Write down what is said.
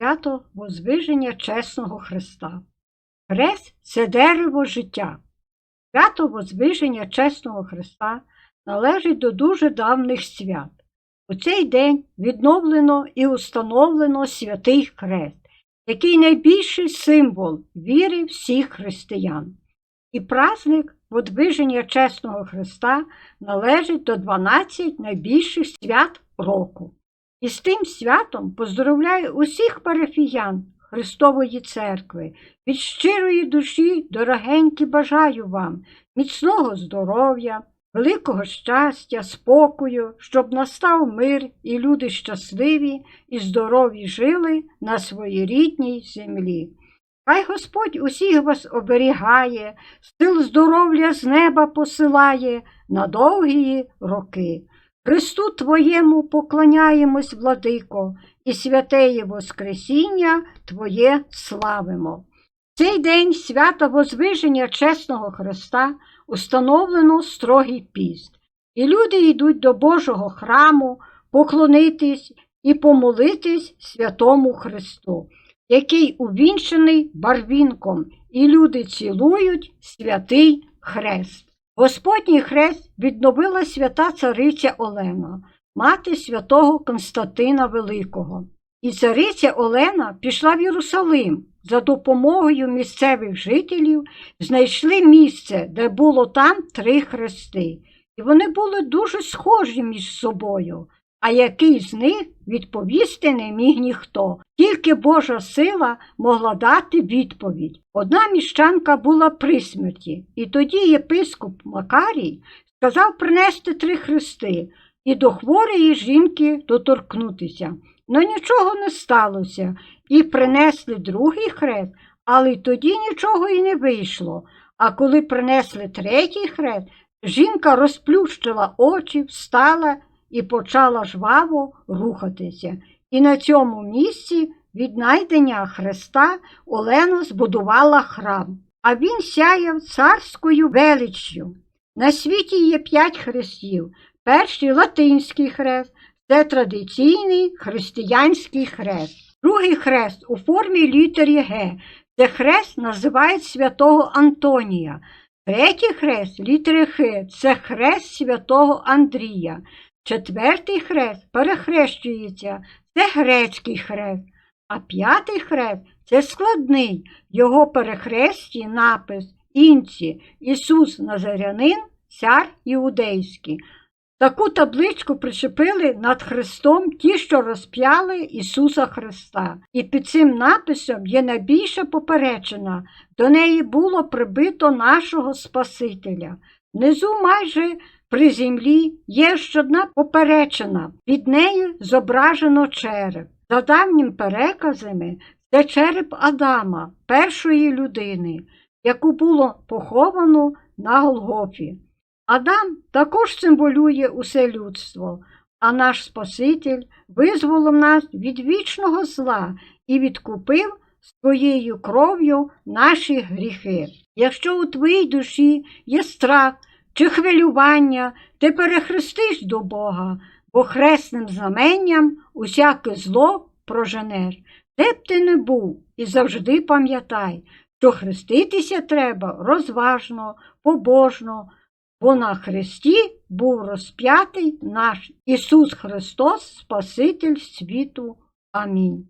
Свято Возвиження чесного Христа. Хрест це дерево життя. Свято Возвиження чесного Христа належить до дуже давних свят. У цей день відновлено і установлено святий хрест, який найбільший символ віри всіх християн. І праздник Возвиження чесного Христа належить до 12 найбільших свят року. І з тим святом поздоровляю усіх парафіян Христової церкви. Від щирої душі, дорогенькі, бажаю вам міцного здоров'я, великого щастя, спокою, щоб настав мир і люди щасливі і здорові жили на своїй рідній землі. Хай Господь усіх вас оберігає, сил здоров'я з неба посилає на довгі роки. Христу Твоєму поклоняємось, владико, і святеє Воскресіння Твоє славимо. Цей день свята Возвиження чесного Христа установлено строгий піст, і люди йдуть до Божого храму поклонитись і помолитись святому Христу, який увінчений барвінком, і люди цілують святий хрест. Господній хрест відновила свята цариця Олена, мати святого Константина Великого. І цариця Олена пішла в Єрусалим за допомогою місцевих жителів, знайшли місце, де було там три хрести, і вони були дуже схожі між собою. А який з них відповісти не міг ніхто, тільки Божа сила могла дати відповідь. Одна міщанка була при смерті, і тоді єпископ Макарій сказав принести три хрести і до хворої жінки доторкнутися. Но нічого не сталося, і принесли другий хрест, але тоді нічого і не вийшло. А коли принесли третій хрест, жінка розплющила очі, встала і почала жваво рухатися. І на цьому місці віднайдення Христа Олена збудувала храм, а він сяяв царською величчю. На світі є п'ять хрестів. Перший латинський хрест це традиційний християнський хрест. Другий хрест у формі літери Г. Це хрест називають святого Антонія. Третій хрест літери Х це хрест святого Андрія. Четвертий хрест перехрещується, це грецький хрест, а п'ятий хрест це складний, його перехресті напис інці Ісус Назарянин, цар Іудейський. Таку табличку причепили над Христом ті, що розп'яли Ісуса Христа. І під цим написом є найбільша поперечина. До неї було прибито нашого Спасителя. Внизу майже при землі є ще одна поперечина, під нею зображено череп. За давнім переказами, це череп Адама, першої людини, яку було поховано на Голгофі. Адам також символює усе людство, а наш Спаситель визволив нас від вічного зла і відкупив своєю кров'ю наші гріхи. Якщо у твоїй душі є страх чи хвилювання, ти перехрестиш до Бога, бо хресним знаменням усяке зло проженеш. Де б ти не був і завжди пам'ятай, що хреститися треба розважно, побожно, бо на хресті був розп'ятий наш Ісус Христос, Спаситель світу. Амінь.